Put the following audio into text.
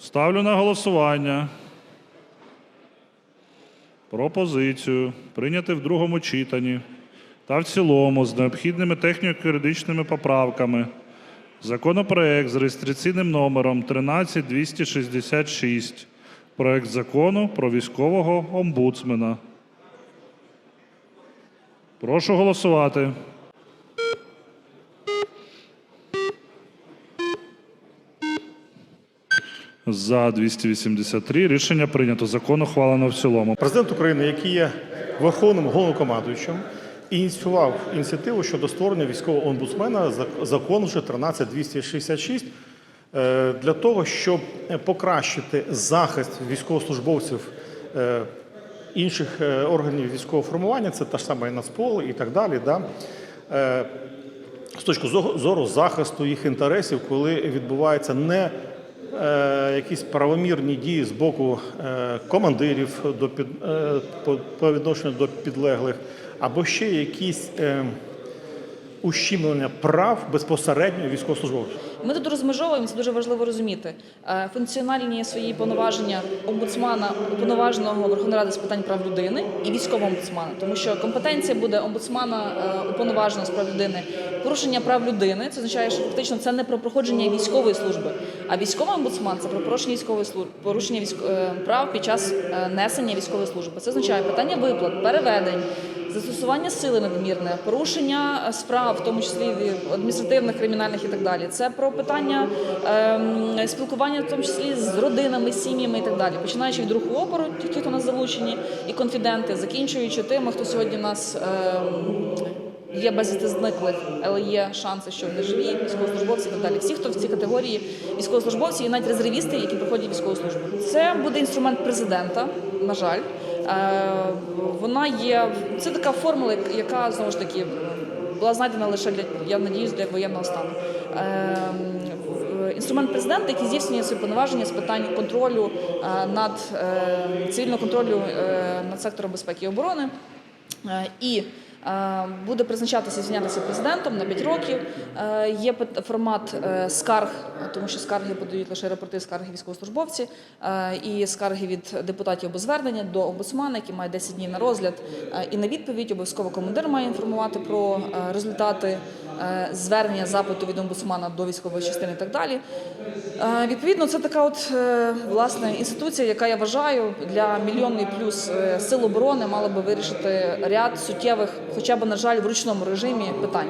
Ставлю на голосування пропозицію прийняти в другому читанні та в цілому з необхідними техніко-юридичними поправками законопроект з реєстраційним номером 13266 проект закону про військового омбудсмена. Прошу голосувати. За 283 рішення прийнято. Закон ухвалено в цілому. Президент України, який є верховним головнокомандуючим, ініціював ініціативу щодо створення військового омбудсмена, зак- закон вже 13266, е, для того, щоб покращити захист військовослужбовців е, інших е, органів військового формування, це та ж сама і Нацпол і так далі. Да? З точки зору- захисту їх інтересів, коли відбуваються не якісь правомірні дії з боку е, командирів до під, е, по, відношенню до підлеглих, або ще якісь е, ущемлення прав безпосередньо військовослужбовців. Ми тут розмежовуємо, це дуже важливо розуміти. Е, Функціональні свої повноваження омбудсмана, уповноваженого Верховної Ради з питань прав людини і військового омбудсмана, тому що компетенція буде омбудсмана е, уповноваженого з прав людини. Порушення прав людини це означає, що фактично це не про проходження військової служби, а військовий омбудсман це про порушення військової служби, порушення військ... е, прав під час несення військової служби. Це означає питання виплат, переведень. Застосування сили надмірне, порушення е, справ, в тому числі адміністративних, кримінальних і так далі. Це про питання ем, спілкування, в тому числі з родинами, сім'ями і так далі. Починаючи від руху опору, ті, хто нас залучені, і конфіденти, закінчуючи тими, хто сьогодні в нас ем, є безвісти зниклих, але є шанси, що вони живі, військовослужбовці і так далі. Всі, хто в цій категорії військовослужбовці, і навіть резервісти, які проходять військову службу. Це буде інструмент президента, на жаль. Е, Вона є це така формула, яка знову ж таки була знайдена лише для я надіюсь для воєнного стану. Е, Інструмент президента, який здійснює свої повноваження з питань контролю е, над цивільного контролю над сектором безпеки і оборони. І буде призначатися, звільнятися президентом на 5 років. Е, Є формат е, скарг, тому що скарги подають лише рапорти скарги військовослужбовці е, і скарги від депутатів або звернення до омбудсмана, який має 10 днів на розгляд е, і на відповідь. Обов'язково командир має інформувати про е, результати е, звернення запиту від омбудсмана до військової частини і так далі. Е, Відповідно, це така от е, власне інституція, яка я вважаю для мільйонний плюс е, сил оборони мала би вирішити ряд суттєвих, хоча б на жаль, в ручному режимі питань.